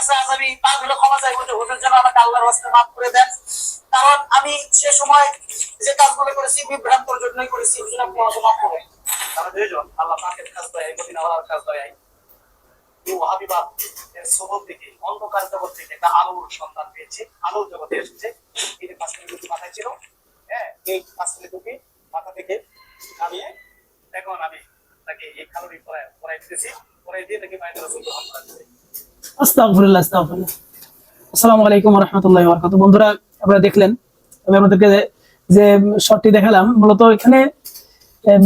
কাছে আজ আমি পা ক্ষমা চাইব যে হুজুর যেন আমাকে আল্লাহর রাস্তে মাফ করে দেন। কারণ আমি সে সময় যে কাজগুলো করেছি, বিভ্রান্তর জন্যই করেছি হুজুর আপনি আমাকে মাফ একটা আলোর সন্ধান পেয়েছে, আলোর জগতে এসেছে। মাথায় ছিল হ্যাঁ এই মাথা থেকে নামিয়ে এখন আমি তাকে এই খালুরি পরাই পরাই দিতেছি। পরাই দিয়ে তাকে মায়ের রসুল গ্রহণ করাচ্ছি আস্তাগফিরুল্লাহ আস্তাগফিরুল্লাহ। আসসালামু আলাইকুম ওয়া রাহমাতুল্লাহি ওয়া বন্ধুরা, আপনারা দেখলেন, আমি আপনাদেরকে যে শর্টটি দেখালাম, মূলত এখানে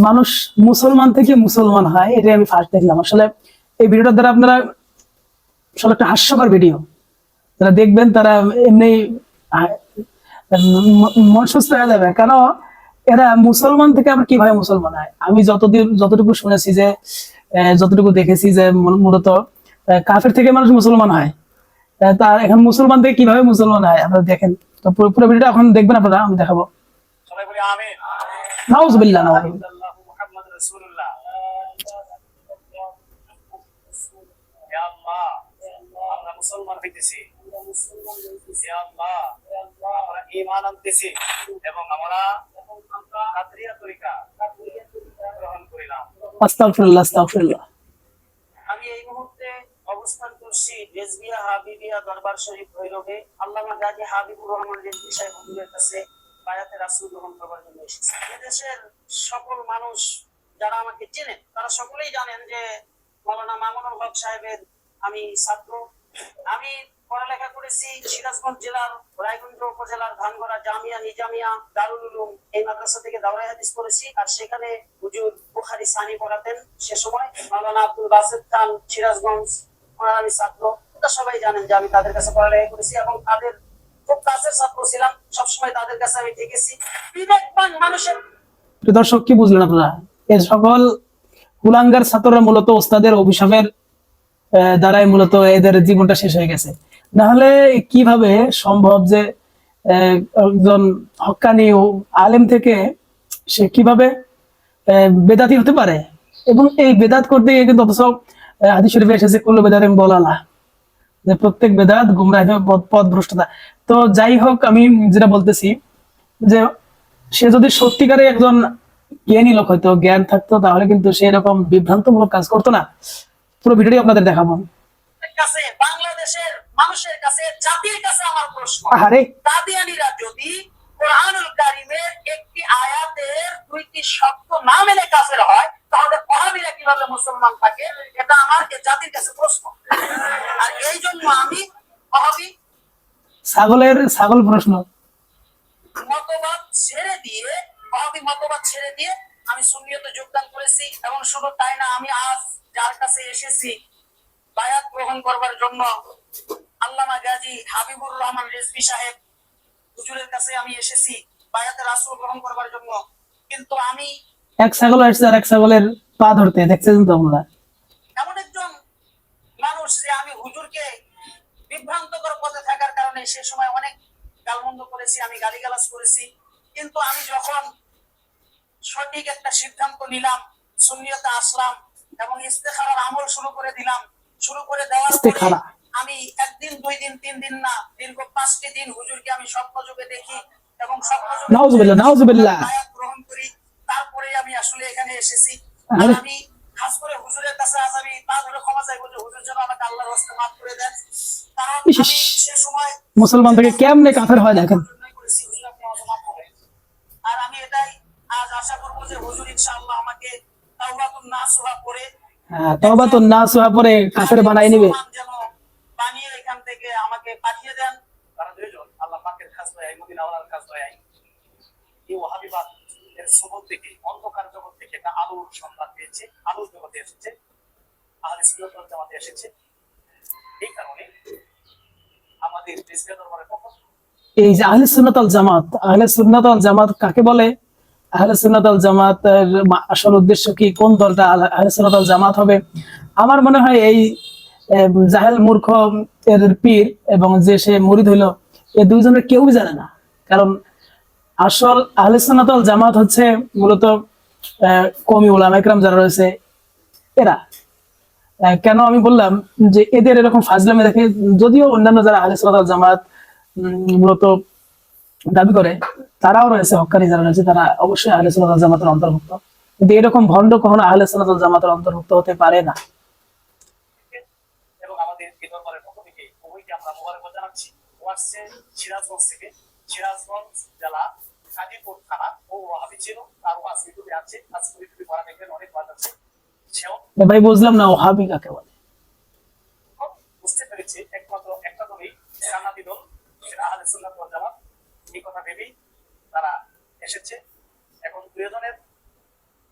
মানুষ মুসলমান থেকে মুসলমান হয়, এটাই আমি ফার্স্ট দেখলাম। আসলে এই দ্বারা আপনারা আসলে একটা হাস্যকর ভিডিও। যারা দেখবেন, তারা এমনি মন সুস্থ হয়ে যাবে। কেন? এরা মুসলমান থেকে আবার কীভাবে মুসলমান হয়? আমি যতদিন, যতটুকু শুনেছি যে যতটুকু দেখেছি যে মূলত কাফের থেকে মানুষ মুসলমান হয়। তার এখন মুসলমান থেকে কীভাবে মুসলমান হয়? আপনারা দেখেন। তো পুরো ভিডিওটা এখন দেখবেন আপনারা আমি দেখাবো। নাউজুবিল্লাহ আমরা মুসলমান হইতেছি। আমরা ঈমান আনতেছি এবং আমরা কাদরিয়া তরিকা গ্রহণ করিলাম। আস্তাগফিরুল্লাহ আস্তাগফিরুল্লাহ। রেজবিয়া, হাবিবিয়া দরবার শরীফ ভৈরবে গাজী হাবিবুর রহমান রেজবি সাহেব হুজুরের কাছে গ্রহণ করবার জন্য সকল মানুষ যারা আমাকে চেনেন, তারা সকলেই জানেন যে মৌলানা মামুনুল হক সাহেবের আমি ছাত্র। আমি পড়ালেখা করেছি সিরাজগঞ্জ জেলার, রায়গঞ্জ উপজেলার ধানগড়া, জামিয়া, নিজামিয়া, দারুল উলুম এই মাদ্রাসা থেকে দাওরাই হাদিস করেছি আর সেখানে হুজুর বুখারি সানি পড়াতেন। সে সময় মাওলানা আব্দুল বাসেদ খান সিরাজগঞ্জ ওনার আমি ছাত্র, এটা সবাই জানেন যে আমি তাদের কাছে পড়ালেখা করেছি এবং তাদের খুব কাছের ছাত্র ছিলাম। সবসময় তাদের কাছে আমি থেকেছি বিবেকবান মানুষের দর্শক, কি বুঝলেন আপনারা? এই সকল কুলাঙ্গার ছাত্ররা মূলত ওস্তাদের অভিশাপের দ্বারাই মূলত এদের জীবনটা শেষ হয়ে গেছে। নাহলে কীভাবে সম্ভব যে একজন হক্কানি ও আলেম থেকে সে কীভাবে বেদাতি হতে পারে? এবং এই বেদাত করতে গিয়ে কিন্তু অথচ আদি শরীফে এসেছে করল বেদাত বলালা যে প্রত্যেক বেদাত গুমরাহ পথ ভ্রষ্টতা। তো যাই হোক আমি যেটা বলতেছি যে সে যদি সত্যিকারে একজন জ্ঞানী লোক হয়তো জ্ঞান থাকতো তাহলে কিন্তু সে এরকম বিভ্রান্তমূলক কাজ করতো না। পুরো ভিডিওটি আপনাদের দেখাবো। কাছে বাংলাদেশের মানুষের কাছে জাতির কাছে আমার প্রশ্ন। আরে কাদিয়ানিরা যদি কোরআনুল কারিমের একটি আয়াতের দুইটি শব্দ না মেনে কাফের হয় তাহলে ওহাবিরা কীভাবে মুসলমান থাকে? এটা আমার জাতির কাছে প্রশ্ন। আর এই জন্য আমি ওহাবি ছাগলের ছাগল প্রশ্ন। মতবাদ ছেড়ে দিয়ে ওহাবি মতবাদ ছেড়ে দিয়ে আমি সুন্নিয়তে যোগদান করেছি এবং শুধু তাই না আমি আজ যার কাছে এসেছি বায়াত গ্রহণ করবার জন্য আল্লামা গাজী হাবিবুর রহমান রেজবি সাহেব হুজুরের কাছে আমি এসেছি বায়াতে রাসূল গ্রহণ করবার জন্য। কিন্তু আমি এক ছাগল আসছে আর এক ছাগলের পা ধরতে দেখছেন তো আমরা এমন একজন মানুষ যে আমি হুজুরকে বিভ্রান্তকর পথে থাকার কারণে সে সময় অনেক গালমন্দ করেছি আমি গালিগালাজ করেছি। কিন্তু আমি যখন সঠিক একটা সিদ্ধান্ত নিলাম সুন্নিয়তে আসলাম এবং ইস্তেখারার আমল শুরু করে দিলাম শুরু করে দেওয়ার পরে ইস্তেখারা। আমি একদিন দুই দিন তিন দিন না দীর্ঘ পাঁচটি দিন হুজুরকে আমি স্বপ্ন যুগে দেখি এবং নাউজুবিল্লাহ। গ্রহণ করি তারপরে আমি আসলে এখানে এসেছি আর আমি খাস করে হুজুরের কাছে আজ আমি পা ধরে ক্ষমা চাইব যে হুজুর যেন আমাকে আল্লাহর হস্তে মাফ করে দেন কারণ। আমি সে সময় মুসলমান থেকে কেমনে কাফের হয় দেখেন। আর আমি এটাই আজ আশা করব যে হুজুর ইনশাআল্লাহ আমাকে তাওবাতুন নাসুহা করে হ্যাঁ তবা তো না সোয়া পরে কাফের বানাই নিবে মুসলমান যেন বানিয়ে এখান থেকে আমাকে পাঠিয়ে দেন তারা দুইজন আল্লাহ পাকের কাজ দয়াই মদিনা ওয়ালার কাজ দয়াই এই ওহাবিবাদ এর সবল থেকে, অন্ধকার জগৎ থেকে একটা আলোর সন্ধান পেয়েছে, আলোর জগতে এসেছে, আহলে সুন্নাত জামাতে এসেছে। এই কারণে আমাদের দেশীয় দরবারের পক্ষ থেকে এই যে আহলে সুন্নাত জামাত, আহলে সুন্নাত জামাত কাকে বলে? আহলে সুন্নাত আল জামাতের আসল উদ্দেশ্য কি? কোন দলটা আহলে সুন্নাত জামাত হবে? আমার মনে হয় এই জাহেল মূর্খ এর পীর এবং যে সে মুরিদ হইল এই দুইজনের কেউই জানে না। কারণ আসল আহলে জামাত হচ্ছে মূলত কমি ওলামা একরাম যারা রয়েছে, এরা। কেন আমি বললাম যে এদের এরকম ফাজলামে দেখে, যদিও অন্যান্য যারা আহলে সুন্নাত জামাত মূলত দাবি করে, তারাও রয়েছে হক্কানি যারা রয়েছে, তারা অবশ্যই আহলে সুন্নাত জামাতের অন্তর্ভুক্ত। কিন্তু এরকম ভণ্ড কখনো আহলে সুন্নাত জামাতের অন্তর্ভুক্ত হতে পারে না। এবং আমাদের এই দরবারের পক্ষ থেকে আমরা মোবারকবাদ জানাচ্ছি, ও আসছে সিরাজগঞ্জ থেকে। সিরাজগঞ্জ জেলা কাজীপুর থানা ও ওয়াহাবি ছিল। আর ইউটিউবে আছে আজকে ইউটিউবে ভরা দেখবেন অনেক ওয়াজ আছে ভাই বুঝলাম না ওহাবি কাকে বলে? বুঝতে পেরেছি একমাত্র একটা দলই দল সেটা আহলে সুন্নাত ওয়াল জামাত। এই কথা ভেবেই তারা এসেছে। এখন প্রিয়জনের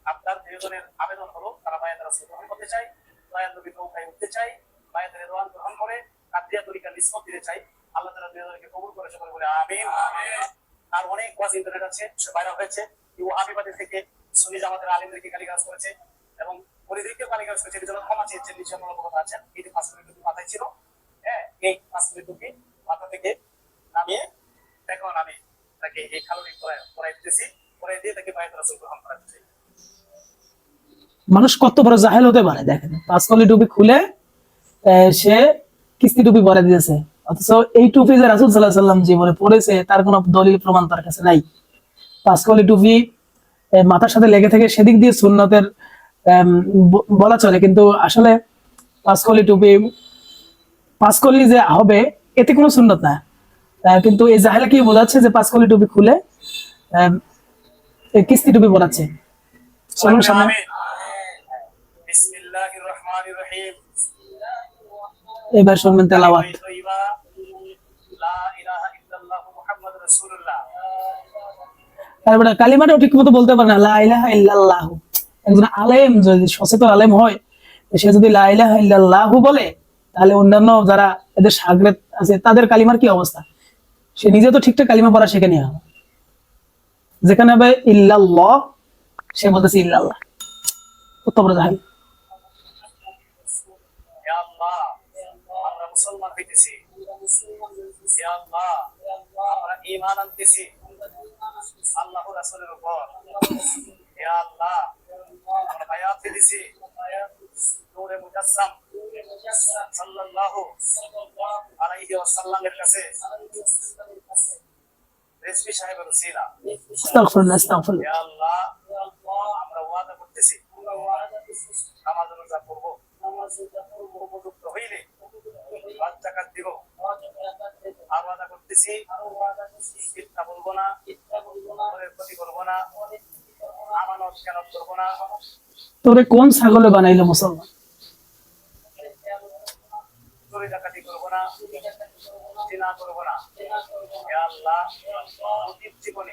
আপনার প্রিয়জনের আবেদন হলো তারা বায়াতের রাসূল গ্রহণ করতে চায় বায়াত নবী নৌকায় উঠতে চায় বায়াতের রেদওয়ান গ্রহণ করে কাদিয়া তরিকা নিসবত দিতে চাই আল্লাহ প্রিয়জনকে কবুল করে, সকলে বলে আমিন। আর অনেক ইন্টারনেট আছে হয়েছে। থেকে সুন্নি জামাতের আলিমদেরকে করেছে এবং করেছে। এই জন্য ক্ষমা চেয়েছেন কথা এই পাঁচ মিনিট মাথায় ছিল হ্যাঁ এই পাঁচ মাথা থেকে নামিয়ে আমি তাকে এই পড়াই দিতেছি। পড়াই দিয়ে তাকে রাসূল গ্রহণ চাই মানুষ কত বড় জাহেল হতে পারে, দেখেন। পাঁচকলি টুপি খুলে সে কিস্তি টুপি পরে দিয়েছে অথচ এই টুপি যে রাসুল সাল্লাহ সাল্লাম জীবনে পড়েছে তার কোনো দলিল প্রমাণ তার কাছে নাই। পাঁচকলি টুপি মাথার সাথে লেগে থেকে সেদিক দিয়ে সুন্নতের বলা চলে। কিন্তু আসলে পাঁচকলি টুপি পাঁচকলি যে হবে এতে কোনো সুন্নত না। কিন্তু এই জাহেলা কি বোঝাচ্ছে যে পাঁচকলি টুপি খুলে কিস্তি টুপি রহিম। এবার শুনবেন তেলাওয়াত। তারপরে কালিমাটাও ঠিক মতো বলতে পারে না লা ইলাহা ইল্লাল্লাহ। একজন আলেম যদি সচেতন আলেম হয় সে যদি লা ইলাহা ইল্লাল্লাহ বলে তাহলে অন্যান্য যারা এদের সাগরেত আছে তাদের কালিমার কি অবস্থা? সে নিজে তো ঠিকঠাক কালিমা পড়া শিখে নিয়ে হবে যেখানে হবে ইল্লাল্লাহ সে বলতেছে ইল্লাল্লাহ। বড় জাহেল মুসলমান হইতেছি। আমরা ঈমান আনতেছি আল্লাহ রাসূলের উপর। ইয়া আল্লাহ আমরা বায়াত দিতেছি নূরে মুজাসসাম সাল্লাল্লাহু আলাইহি ওয়াসাল্লামের কাছে। রেসপি সাহেবের উসিলা আস্তাগফিরুল্লাহ আস্তাগফিরুল্লাহ। ইয়া আল্লাহ আমরা ওয়াদা করতেছি। নামাজ রোজা করব উপযুক্ত হইলে পাঁচ টাকা দিব আর ওয়াদা করতেছি। মিথ্যা বলব না। ক্ষতি করব না। আমানত করব না। তোরে কোন ছাগলে বানাইলো মুসলমান? চুরি ডাকাতি করব না। জিনা করব না। আল্লাহ জীবনে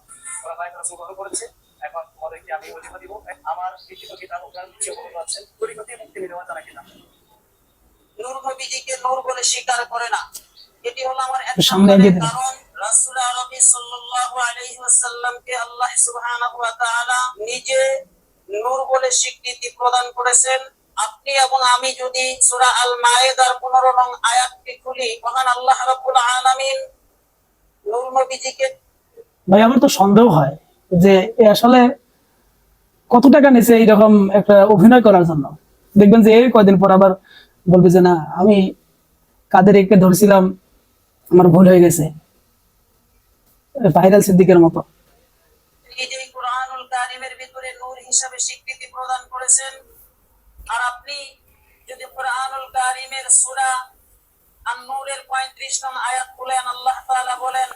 ওরা ভাইয়ের রাসূল গ্রহণ করেছে। এখন ওদেরকে আমি অধিকার দিব। আমার লিখিত কিতাব ওখানে নিচে বলে আছে। তরিকতে মুক্তি দেওয়া জানা কিনা। নূর নবীজিকে নূর বলে স্বীকার করে না। এটি হলো আমার এক সামনে নম্বরের এগিয়ে দিন। কারণ। রাসূল আরবি সাল্লাল্লাহু আলাইহি ওয়াসাল্লামকে আল্লাহ সুবহানাহু ওয়া তাআলা নিজে নূর বলে স্বীকৃতি প্রদান করেছেন। আপনি এবং আমি যদি সূরা আল মায়েদার 15 নং আয়াতটি খুলি মহান আল্লাহ রাব্বুল আলামিন নূর নবীজিকে ভাই, আমার তো সন্দেহ হয় যে এ আসলে কত টাকা নিছে এইরকম একটা অভিনয় করার জন্য? দেখবেন যে এই কয়দিন পর আবার বলবে যে, না, আমি কাদের একে ধরছিলাম, আমার ভুল হয়ে গেছে। ভাইরাল সিদ্দিকের মতো। আর আপনি যদি কোরআনুল কারিমের সূরা আন-নূরের 35 নং আয়াত খুলেন আল্লাহ বলেন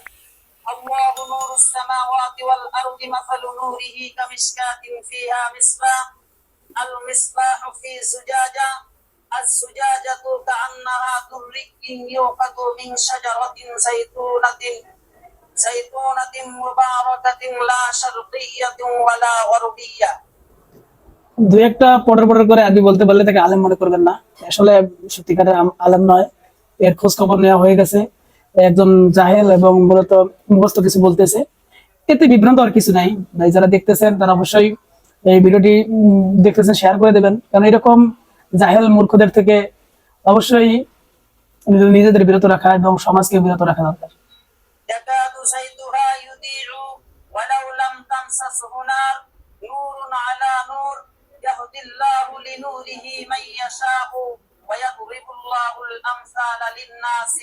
আল্লাহু নূরুস সামাওয়াতি ওয়াল আরদি মাসালু নূরিহি কামিশকাতিন ফিহা মিসবাহ আল মিসবাহু ফি জুজাজা الزجاجة كأنها دري يوقد من شجرة زيتونة زيتونة مباركة لا شرقية ولا غربية দুই একটা পটের পটের করে আগে বলতে পারলে তাকে আলেম মনে করবেন না আসলে সত্যিকারের আম- আলেম নয় এর খোঁজ খবর নেওয়া হয়ে গেছে একজন জাহেল এবং মূলত মুখস্থ কিছু বলতেছে এতে বিভ্রান্ত আর কিছু নাই ভাই যারা দেখতেছেন তারা অবশ্যই এই ভিডিওটি উম, দেখতেছেন শেয়ার করে দেবেন কারণ এরকম জাহেল মূর্খদের থেকে অবশ্যই নিজেদের- নিজেদের বিরত রাখা এবং সমাজকে বিরত রাখা দরকার يكاد زيتها يضيء ولو لم تمسسه نار نور على نور يهدي الله لنوره من يشاء ويضرب الله الأمثال للناس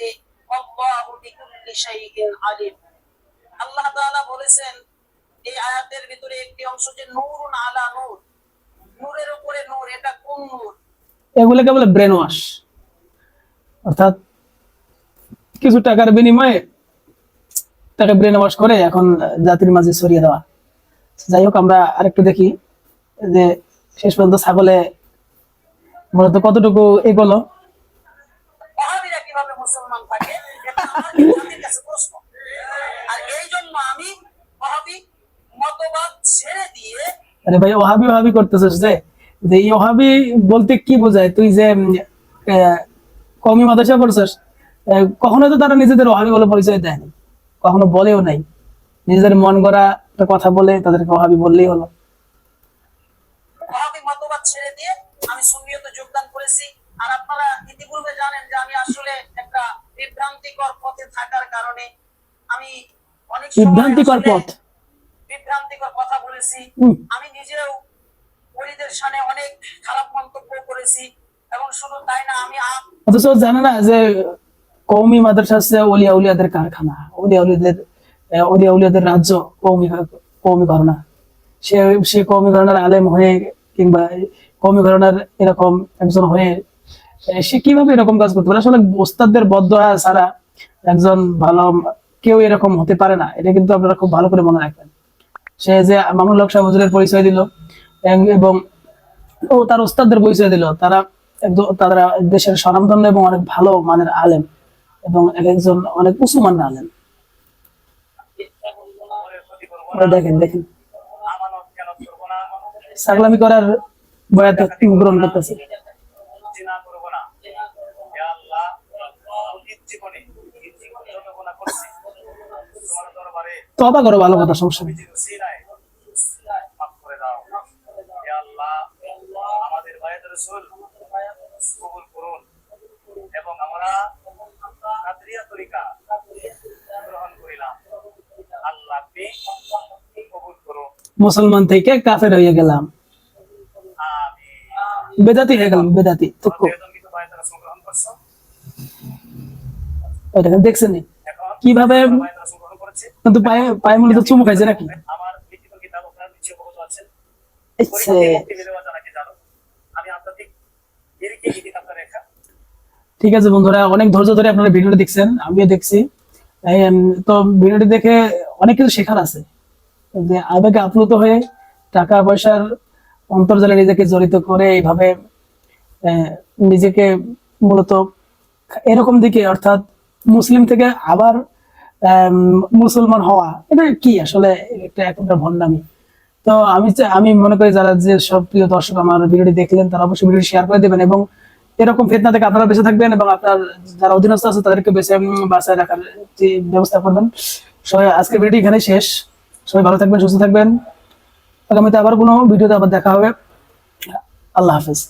আল্লাহ বলেছেন, এই আয়াতের ভিতরে একটি অংশ যে নূরুন আলা নূর। নূরের উপরে নূর, এটা কোন নূর? এগুলোকে বলে ব্রেন ওয়াশ। অর্থাৎ কিছু টাকার বিনিময়ে তাকে ব্রেন ওয়াশ করে এখন জাতির মাঝে ছড়িয়ে দেওয়া। যাই হোক, আমরা আরেকটু দেখি যে শেষ পর্যন্ত ছাগলে মূলত কতটুকু এগোলো। কীভাবে মুসলমান থাকে এটা আমার জাতির কাছে প্রশ্ন। আর এই জন্য আমি ওহাবি মতবাদ ছেড়ে দিয়ে আরে ভাই ওহাবি ওহাবি করতেছিস যে? যে এই ওহাবি বলতে কি বোঝায়? তুই যে কওমি মাদ্রাসা করছিস কখনো তো তারা নিজেদের ওহাবি বলে পরিচয় দেয়নি কখনো বলেও নাই। নিজেদের মন গড়া একটা কথা বলে তাদেরকে ওহাবি বললেই হলো। ওহাবি মতবাদ ছেড়ে দিয়ে আমি সুন্নিয়তে যোগদান করেছি। আর আপনারা ইতিপূর্বে জানেন যে আমি আসলে একটা বিভ্রান্তিকর পথে থাকার কারণে আমি অনেক সময় বিভ্রান্তিকর পথ। বিভ্রান্তিকর কথা বলেছি। আমি নিজেও ওলিদের সামনে অনেক খারাপ মন্তব্য করেছি এবং শুধু তাই না আমি অথচ জানে না যে কৌমি মাদ্রাসা হচ্ছে অলিয়া উলিয়াদের কারখানা। অলিয়া উলিয়াদের অলিয়া উলিয়াদের রাজ্য কৌমি কৌমি ঘরনা। সে সে কৌমি ঘরনার আলেম হয়ে কিংবা কৌমি ঘরনার এরকম একজন হয়ে সে কীভাবে এরকম কাজ করতে পারে? আসলে ওস্তাদদের বদয়া ছাড়া একজন ভালো কেউ এরকম হতে পারে না। এটা কিন্তু আপনারা খুব ভালো করে মনে রাখবেন। সে যে মামুল হক সাহেব হুজুরের পরিচয় দিল এবং- ও তার ওস্তাদদের পরিচয় দিল, তারা তারা দেশের স্বনামধন্য এবং অনেক ভালো মানের আলেম এবং এক একজন অনেক উঁচু মানের আলেম। দেখেন দেখেন। সাগলামি করার বয়াত গ্রহণ করতেছে জিনা করব না হে আল্লাহ অতীত জীবনে এই জীবনে যত গুনাহ করছি তোমার দরবারে তবা করো, ভালো কথা, সমস্যা নেই। মুসলমান থেকে কাফের হয়ে গেলাম। বেদাতি হয়ে গেলাম, বেদাতি দেখছেন কীভাবে কিন্তু পায়ে পায়ে মূলত চুমু খাইছে নাকি? ঠিক আছে বন্ধুরা অনেক ধৈর্য ধরে আপনারা ভিডিওটি দেখছেন আমিও দেখছি। তো ভিডিওটি দেখে অনেক কিছু শেখার আছে। যে আবেগে আপ্লুত হয়ে টাকা পয়সার অন্তর্জালে নিজেকে জড়িত করে এইভাবে নিজেকে মূলত এরকম দিকে অর্থাৎ মুসলিম থেকে আবার মুসলমান হওয়া, এটা কি আসলে একটা একটা ভণ্ডামি? তো আমি আমি মনে করি যারা যে সব প্রিয় দর্শক আমার ভিডিওটি দেখলেন, তারা অবশ্যই ভিডিওটি শেয়ার করে দেবেন এবং এরকম ফেতনা থেকে আপনারা বেঁচে থাকবেন এবং আপনার যারা অধীনস্থ আছে তাদেরকে বেঁচে বাঁচায় রাখার যে ব্যবস্থা করবেন। সবাই, আজকের ভিডিও এখানে শেষ। সবাই ভালো থাকবেন, সুস্থ থাকবেন। আগামীতে আবার কোনো ভিডিওতে আবার দেখা হবে। আল্লাহ হাফেজ।